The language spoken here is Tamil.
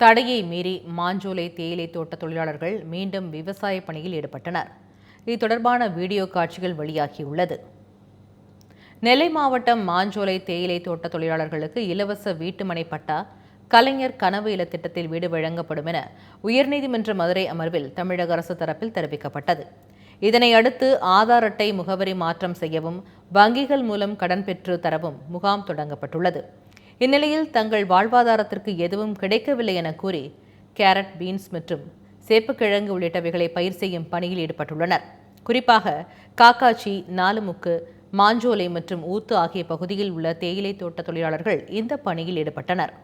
தடையை மீறி மாஞ்சோலை தேயிலை தோட்ட தொழிலாளர்கள் மீண்டும் விவசாய பணியில் ஈடுபட்டனர். இது தொடர்பான வீடியோ காட்சிகள் வெளியாகியுள்ளது. நெல்லை மாவட்டம் மாஞ்சோலை தேயிலை தோட்ட தொழிலாளர்களுக்கு இலவச வீட்டுமனை பட்டா கலைஞர் கனவு இல்ல திட்டத்தில் வீடு வழங்கப்படும் என உயர்நீதிமன்ற மதுரை அமர்வில் தமிழக அரசு தரப்பில் தெரிவிக்கப்பட்டது. இதனை அடுத்து ஆதார் அட்டை முகவரி மாற்றம் செய்யவும் வங்கிகள் மூலம் கடன் பெற்று தரவும் முகாம் தொடங்கப்பட்டுள்ளது. இந்நிலையில் தங்கள் வாழ்வாதாரத்திற்கு எதுவும் கிடைக்கவில்லை என கூறி கேரட் பீன்ஸ் மற்றும் சேப்புக்கிழங்கு உள்ளிட்டவைகளை பயிர் செய்யும் பணியில் ஈடுபட்டுள்ளனர். குறிப்பாக காக்காச்சி நாலுமுக்கு மாஞ்சோலை மற்றும் ஊத்து ஆகிய பகுதியில் உள்ள தேயிலை தோட்ட தொழிலாளர்கள் இந்த பணியில் ஈடுபட்டனர்.